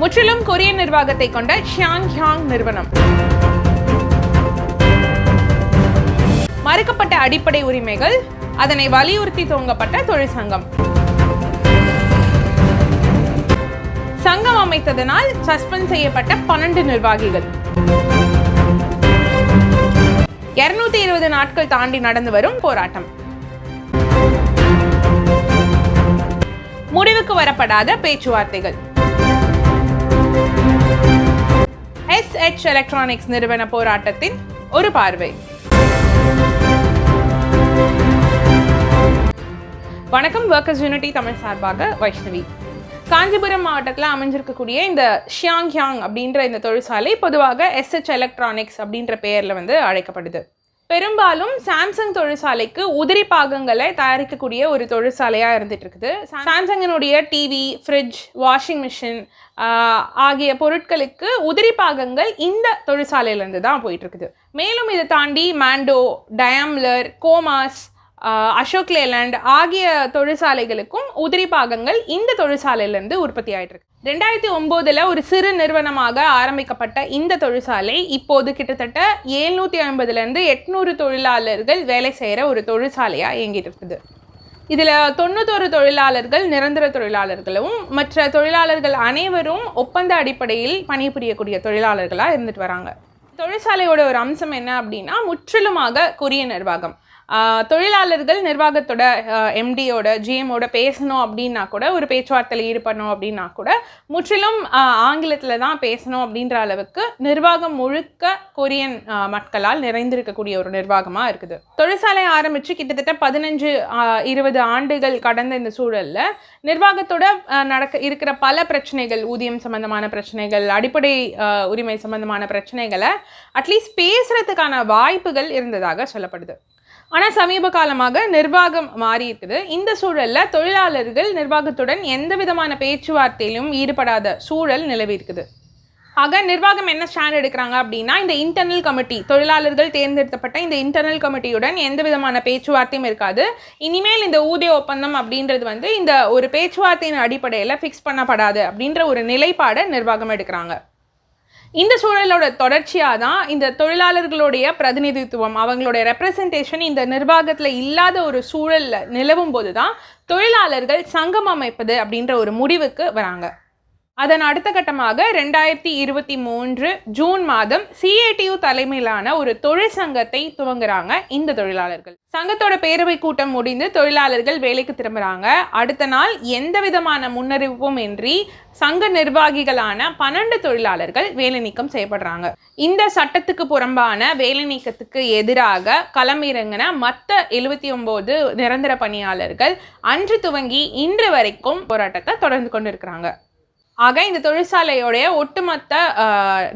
முற்றிலும் கொரிய நிர்வாகத்தை கொண்ட ஷியாங் ஹியாங் நிறுவனம். மறுக்கப்பட்ட அடிப்படை உரிமைகள் அதனை வலியுறுத்தி துவங்கப்பட்ட தொழிற்சங்கம் சங்கம் அமைத்ததனால் சஸ்பெண்ட் செய்யப்பட்ட பன்னெண்டு நிர்வாகிகள். இருநூத்தி இருபது நாட்கள் தாண்டி நடந்து வரும் போராட்டம். முடிவுக்கு வரப்படாத பேச்சுவார்த்தைகள். எஸ் எச் எலக்ட்ரானிக்ஸ் நிறுவன போராட்டத்தின் ஒரு பார்வை. வணக்கம் ஒர்க்கர்ஸ் யூனிட்டி தமிழ் சார்பாக வைஷ்ணவி. காஞ்சிபுரம் மாவட்டத்தில் அமைஞ்சிருக்கக்கூடிய இந்த ஷியாங் ஹியாங் அப்படின்ற இந்த தொழிற்சாலை பொதுவாக எஸ்ஹெச் எலக்ட்ரானிக்ஸ் அப்படின்ற பெயரில் வந்து அழைக்கப்படுது. பெரும்பாலும் சாம்சங் தொழிற்சாலைக்கு உதிரி பாகங்களை தயாரிக்கக்கூடிய ஒரு தொழிற்சாலையாக இருந்துட்டு இருக்குது சாம்சங்கினுடைய டிவி ஃப்ரிட்ஜ் வாஷிங் மிஷின் ஆகிய பொருட்களுக்கு உதிரி பாகங்கள் இந்த தொழிற்சாலையிலேருந்து தான் போயிட்டுருக்குது. மேலும் இதை தாண்டி மாண்டோ டயாம்லர் கோமாஸ் அசோக் லேலண்ட் ஆகிய தொழிற்சாலைகளுக்கும் உதிரி பாகங்கள் இந்த தொழிற்சாலையிலேருந்து உற்பத்தி ஆகிட்டு இருக்கு ரெண்டாயிரத்தி ஒம்போதில் ஒரு சிறு நிறுவனமாக ஆரம்பிக்கப்பட்ட இந்த தொழிற்சாலை இப்போது கிட்டத்தட்ட ஏழ்நூற்றி ஐம்பதுலேருந்து எட்நூறு தொழிலாளர்கள் வேலை செய்கிற ஒரு தொழிற்சாலையாக இயங்கிட்டு இருக்குது இதில் தொண்ணூத்தொரு தொழிலாளர்கள் நிரந்தர தொழிலாளர்களும் மற்ற தொழிலாளர்கள் அனைவரும் ஒப்பந்த அடிப்படையில் பணிபுரியக்கூடிய தொழிலாளர்களாக இருந்துட்டு வராங்க. தொழிற்சாலையோட ஒரு அம்சம் என்ன அப்படின்னா முற்றிலுமாக கொரிய நிர்வாகம். தொழிலாளர்கள் நிர்வாகத்தோட எம்டியோட ஜிஎம்மோட பேசணும் அப்படின்னா கூட ஒரு பேச்சுவார்த்தையில் ஈடுபடணும் அப்படின்னா கூட முற்றிலும் ஆங்கிலத்தில் தான் பேசணும் அப்படின்ற அளவுக்கு நிர்வாகம் முழுக்க கொரியன் மக்களால் நிறைந்திருக்கக்கூடிய ஒரு நிர்வாகமாக இருக்குது. தொழிற்சாலை ஆரம்பித்து கிட்டத்தட்ட பதினஞ்சு இருபது ஆண்டுகள் கடந்த இந்த சூழலில் நிர்வாகத்தோட நடக்க இருக்கிற பல பிரச்சனைகள் ஊதியம் சம்பந்தமான பிரச்சனைகள் அடிப்படை உரிமை சம்பந்தமான பிரச்சனைகளை அட்லீஸ்ட் பேசுகிறதுக்கான வாய்ப்புகள் இருந்ததாக சொல்லப்படுது. ஆனால் சமீப காலமாக நிர்வாகம் மாறி இருக்குது. இந்த சூழலில் தொழிலாளர்கள் நிர்வாகத்துடன் எந்த விதமான பேச்சுவார்த்தையிலும் ஈடுபடாத சூழல் நிலவி இருக்குது. ஆக நிர்வாகம் என்ன ஸ்டாண்ட் எடுக்கிறாங்க அப்படின்னா இந்த இன்டர்னல் கமிட்டி தொழிலாளர்கள் தேர்ந்தெடுக்கப்பட்ட இந்த இன்டர்னல் கமிட்டியுடன் எந்த விதமான பேச்சுவார்த்தையும் இருக்காது. இனிமேல் இந்த ஊதிய ஒப்பந்தம் அப்படின்றது வந்து இந்த ஒரு பேச்சுவார்த்தையின் அடிப்படையில் ஃபிக்ஸ் பண்ணப்படாது அப்படின்ற ஒரு நிலைப்பாடை நிர்வாகம் எடுக்கிறாங்க. இந்த சூழலோட தொடர்ச்சியாக தான் இந்த தொழிலாளர்களுடைய பிரதிநிதித்துவம் அவங்களுடைய ரெப்ரசன்டேஷன் இந்த நிர்வாகத்தில் இல்லாத ஒரு சூழலில் நிலவும் போது தான் தொழிலாளர்கள் சங்கம் அமைப்பது அப்படின்ற ஒரு முடிவுக்கு வராங்க. அதன் அடுத்த கட்டமாக ரெண்டாயிரத்தி இருபத்தி மூன்று ஜூன் மாதம் சிஏடியு தலைமையிலான ஒரு தொழிற்சங்கத்தை துவங்குறாங்க இந்த தொழிலாளர்கள். சங்கத்தோட பேரவை கூட்டம் முடிந்து தொழிலாளர்கள் வேலைக்கு திரும்புறாங்க. அடுத்த நாள் எந்த விதமான முன்னறிவிப்பும் இன்றி சங்க நிர்வாகிகளான பன்னெண்டு தொழிலாளர்கள் வேலை நீக்கம் செய்யப்படுறாங்க. இந்த சட்டத்துக்கு புறம்பான வேலை நீக்கத்துக்கு எதிராக களமிறங்கின மற்ற எழுபத்தி ஒன்பது நிரந்தர பணியாளர்கள் அன்று துவங்கி இன்று வரைக்கும் போராட்டத்தை தொடர்ந்து கொண்டு இருக்கிறாங்க ஆக இந்த தொழிற்சாலையோடைய ஒட்டுமொத்த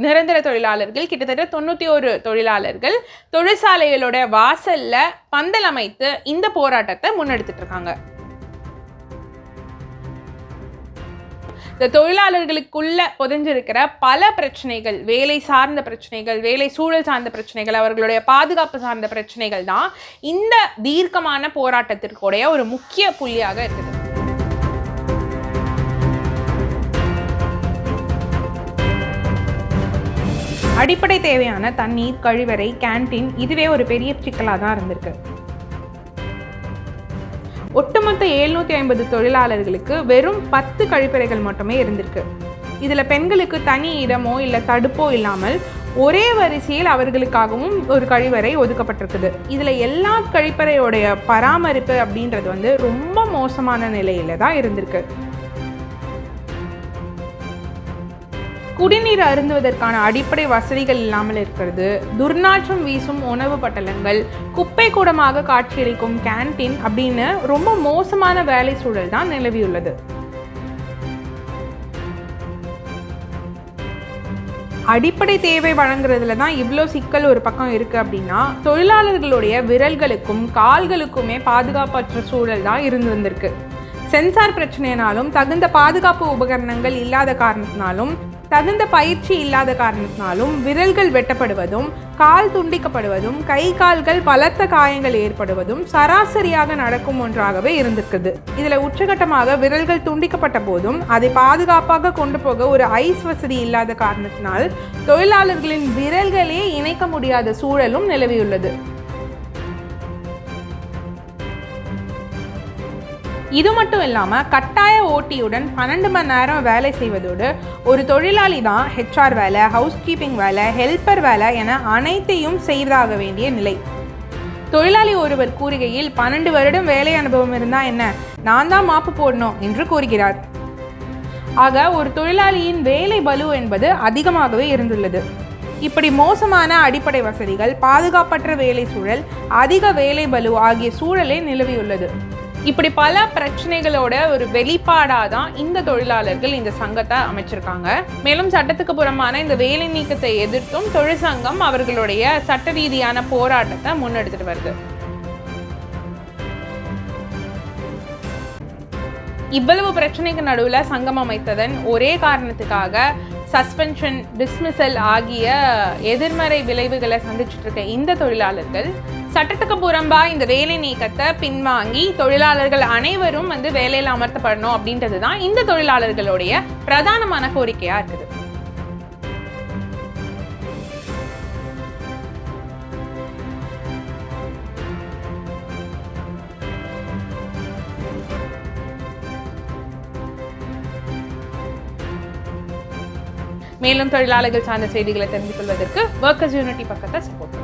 நிரந்தர தொழிலாளர்கள் கிட்டத்தட்ட தொண்ணூற்றி ஒரு தொழிலாளர்கள் தொழிற்சாலைகளோட வாசல்ல பந்தல் அமைத்து இந்த போராட்டத்தை முன்னெடுத்துட்டு இருக்காங்க. இந்த தொழிலாளர்களுக்குள்ள புதைஞ்சிருக்கிற பல பிரச்சனைகள் வேலை சார்ந்த பிரச்சனைகள் வேலை சூழல் சார்ந்த பிரச்சனைகள் அவர்களுடைய பாதுகாப்பு சார்ந்த பிரச்சனைகள் தான் இந்த தீர்க்கமான போராட்டத்திற்குடைய ஒரு முக்கிய புள்ளியாக இருக்குது. அடிப்படை தேவையான தண்ணீர் கழிவறை கேண்டீன் இதுவே ஒரு பெரிய சிக்கலாக தான் இருந்திருக்கு. ஒட்டுமொத்த எழுநூற்றி ஐம்பது தொழிலாளர்களுக்கு வெறும் பத்து கழிப்பறைகள் மட்டுமே இருந்திருக்கு. இதில் பெண்களுக்கு தனி இடமோ இல்லை தடுப்போ இல்லாமல் ஒரே வரிசையில் அவர்களுக்காகவும் ஒரு கழிவறை ஒதுக்கப்பட்டிருக்குது. இதில் எல்லா கழிப்பறையோடைய பராமரிப்பு அப்படின்றது வந்து ரொம்ப மோசமான நிலையில தான் இருந்திருக்கு. குடிநீர் அருந்துவதற்கான அடிப்படை வசதிகள் இல்லாமல் இருக்கிறது. துர்நாற்றம் வீசும் உணவு பட்டலங்கள் குப்பை கூடமாக காட்சியளிக்கும் கேண்டீன் அப்படின்னு ரொம்ப மோசமான வேலை சூழல் தான் நிலவியுள்ளது. அடிப்படை தேவை வழங்குறதுல தான் இவ்வளோ சிக்கல் ஒரு பக்கம் இருக்குது அப்படின்னா தொழிலாளர்களுடைய விரல்களுக்கும் கால்களுக்குமே பாதுகாப்பற்ற சூழல் தான் இருந்து வந்திருக்கு. சென்சார் பிரச்சனைனாலும் தகுந்த பாதுகாப்பு உபகரணங்கள் இல்லாத காரணத்தினாலும் தகுந்த பயிற்சி இல்லாத காரணத்தினாலும் விரல்கள் வெட்டப்படுவதும் கால் துண்டிக்கப்படுவதும் கை கால்கள் பலத்த காயங்கள் ஏற்படுவதும் சராசரியாக நடக்கும் ஒன்றாகவே இருந்திருக்குது. இதில் உச்சகட்டமாக விரல்கள் துண்டிக்கப்பட்ட போதும் அதை பாதுகாப்பாக கொண்டு போக ஒரு ஐஸ் வசதி இல்லாத காரணத்தினால் தொழிலாளர்களின் விரல்களே இணைக்க முடியாத சூழலும் நிலவியுள்ளது. இது மட்டும் இல்லாமல் கட்டாய ஓட்டியுடன் பன்னெண்டு மணி நேரம் வேலை செய்வதோடு ஒரு தொழிலாளி தான் ஹெச்ஆர் வேலை ஹவுஸ் கீப்பிங் வேலை ஹெல்ப்பர் வேலை என அனைத்தையும் செய்தாக வேண்டிய நிலை. தொழிலாளி ஒருவர் கூறுகையில் பன்னெண்டு வருடம் வேலை அனுபவம் இருந்தால் என்ன? நான் தான் மாப்பு போடணும் என்று கூறுகிறார். ஆக ஒரு தொழிலாளியின் வேலை பலு என்பது அதிகமாகவே இருந்துள்ளது. இப்படி மோசமான அடிப்படை வசதிகள் பாதுகாப்பற்ற வேலை சூழல் அதிக வேலை பலு ஆகிய சூழலே நிலவியுள்ளது. இப்படி பல பிரச்சனைகளோட ஒரு வெளிப்பாடாக தான் இந்த தொழிலாளர்கள் இந்த சங்கத்தை அமைச்சிருக்காங்க. மேலும் சட்டத்துக்கு புறமான இந்த வேலை நீக்கத்தை எதிர்த்தும் தொழிற்சங்கம் அவர்களுடைய சட்ட ரீதியான போராட்டத்தை முன்னெடுத்துட்டு வருது. இவ்வளவு பிரச்சனைக்கு நடுவில் சங்கம் அமைத்ததன் ஒரே காரணத்துக்காக சஸ்பென்ஷன் டிஸ்மிசல் ஆகிய எதிர்மறை விளைவுகளை சந்திச்சுட்டு இருக்க இந்த தொழிலாளர்கள் சட்டத்துக்கு புறம்பா இந்த வேலை நீக்கத்தை பின்வாங்கி தொழிலாளர்கள் அனைவரும் வந்து வேலையில் அமர்த்தப்படணும் அப்படின்றது தான் இந்த தொழிலாளர்களுடைய பிரதானமான கோரிக்கையா இருக்குது. மேலும் தொழிலாளர்கள் சார்ந்த செய்திகளை தெரிந்து கொள்வதற்கு ஒர்க்கர்ஸ் யூனிட்டி பக்கத்தை சப்போர்ட்